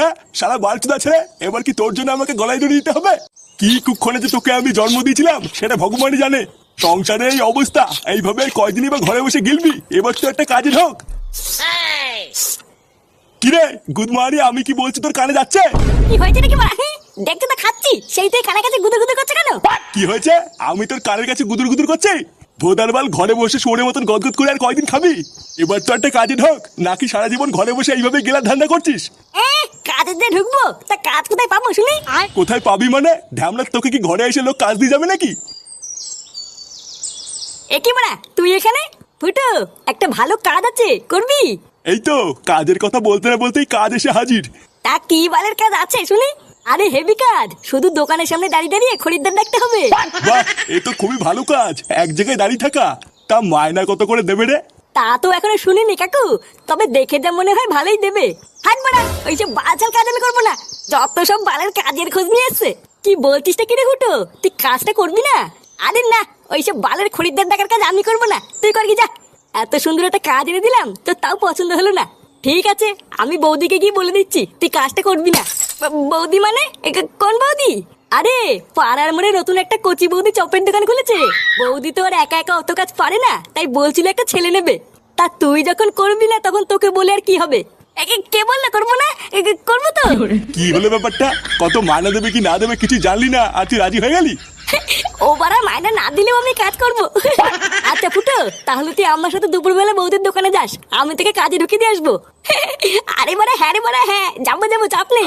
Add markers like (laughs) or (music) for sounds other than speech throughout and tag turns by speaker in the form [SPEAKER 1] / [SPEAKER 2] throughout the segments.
[SPEAKER 1] হ্যাঁ সারা বালচুদা ছেড়ে এবার কি তোর জন্য আমাকে গলায় দড়ি দিতে হবে? কি কুক্ষণে যে তোকে আমি জন্ম দিয়েছিলাম সেটা ভগবানই জানে। সংসারে এই অবস্থা এইভাবে কয়দিনই বা ঘরে বসে গিলবি? এবার তো একটা কাজে ঢোক কিরে গুদমারি আমি কি বলছি তোর কানে যাচ্ছে?
[SPEAKER 2] কি হয়েছে নাকি মারা দেখতে তো খাচ্ছি। সেইটাই কানে কাছে গুদুর গুদুর করছে কেন?
[SPEAKER 1] কি হয়েছে? আমি তোর কানের কাছে গুদুর গুদুর করছি? ভোদার বাল ঘরে বসে শোনের মতন গদগদ করে আর কয়দিন খাবি? এবার তো একটা কাজে ঢোক নাকি সারা জীবন ঘরে বসে এইভাবে গেলার ধান্দা করছিস?
[SPEAKER 2] এ কাজের দিয়ে ঢুকবো? তা কাজ কোথায় পাবো শুনি?
[SPEAKER 1] কোথায় পাবি মানে? ঢ্যামলা তোকে কি ঘরে এসে লোক কাজ দিয়ে যাবে নাকি?
[SPEAKER 2] এ কি মারা তুই এখানে? ফুটো একটা ভালো কাজ আছে করবি?
[SPEAKER 1] এই তো কাজের কথা বলতে না বলতেই কাজ এসে হাজির।
[SPEAKER 2] তা কি বালের কাজ আছে শুনি? আরে হেভি কাজ শুধু দোকানের সামনে দাঁড়িয়ে দাঁড়িয়ে খরিদ্দার ডাকতে হবে।
[SPEAKER 1] বাহ এ তো খুবই ভালো কাজ এক জায়গায় দাঁড়িয়ে থাকা। তা মায়না কত করে দেবে রে?
[SPEAKER 2] তা তো এখনও শুনিনি, কাকু। তবে দেখে যা মনে হয় ভালোই দেবে। হাট বাড়া ওইসব বাচাল কাজ আমি করব না। যত সব বালের কাজের খোঁজ নিয়ে এসছে। কি বলছিস টা কিরে হুটো? তুই কাজটা করবি না? আরে না ওইসব বালের খরিদ্দার ডাকার কাজ আমি করব না। তুই কর কি যা। এত সুন্দর একটা কাজ এনে দিলাম, তো তাও পছন্দ হলো না। ঠিক আছে, আমি বৌদিকে গিয়ে বলে দিচ্ছি, তুই কাজটা করবি না। বৌদি মানে? কোন বৌদি? আরে পাড়ার মোড়ে নতুন একটা কচি বৌদি চপের দোকান খুলেছে। বৌদি তো আর একা একা অত কাজ পারে না তাই বলছিল একটা ছেলে নেবে। তা তুই যখন করবি না তখন তোকে বলে আর কি হবে? একে কে বললে করব না? করব তো?
[SPEAKER 1] কি হলো ব্যাপারটা? কত মায়না দেবে কি না দেবে কিছু জানলি না আর তুই রাজি হয়ে গেলি?
[SPEAKER 2] ও বারা মায়না না দিলেও আমি কাজ করব। আচ্ছা ফুটো তাহলে তুই আমার সাথে দুপুরবেলা বৌদির দোকানে যাস আমি তোকে কাজে ঢুকে দিয়ে আসব। আরে বারা হ্যাঁ রে বারা হ্যাঁ যাব যাব চাপ নেই।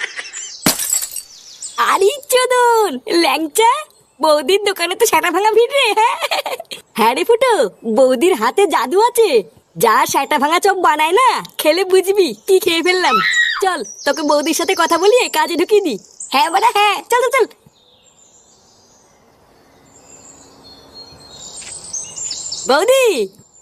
[SPEAKER 2] চোদন ল্যাংচা? বৌদির দোকানে তো সেটা ভাঙা ভিড় রে হ্যাঁ? হ্যাঁ রে ফুটো বৌদির হাতে জাদু আছে। যা সেটা ভাঙা চপ বানায় না খেলে বুঝবি কি খেয়ে ফেললাম। চল তোকে বৌদির সাথে কথা বলিয়ে কাজে ঢুকিয়ে দি হ্যাঁ বাড়া হ্যাঁ চল, চল। বৌদি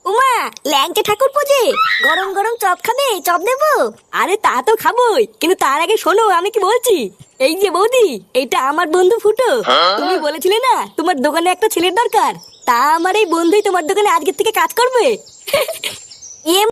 [SPEAKER 2] উমা ল্যাংচা ঠাকুর পোজে। গরম গরম চপ খাবে চপ দেবো। আরে তা তো খাবোই কিন্তু তার আগে শোনো আমি কি বলছি? এই যে বৌদি এটা আমার বন্ধু ফুটো। তুমি বলেছিলে না তোমার দোকানে একটা ছেলের দরকার। তা আমার এই বন্ধুই তোমার দোকানে আজকের থেকে কাজ করবে? (laughs)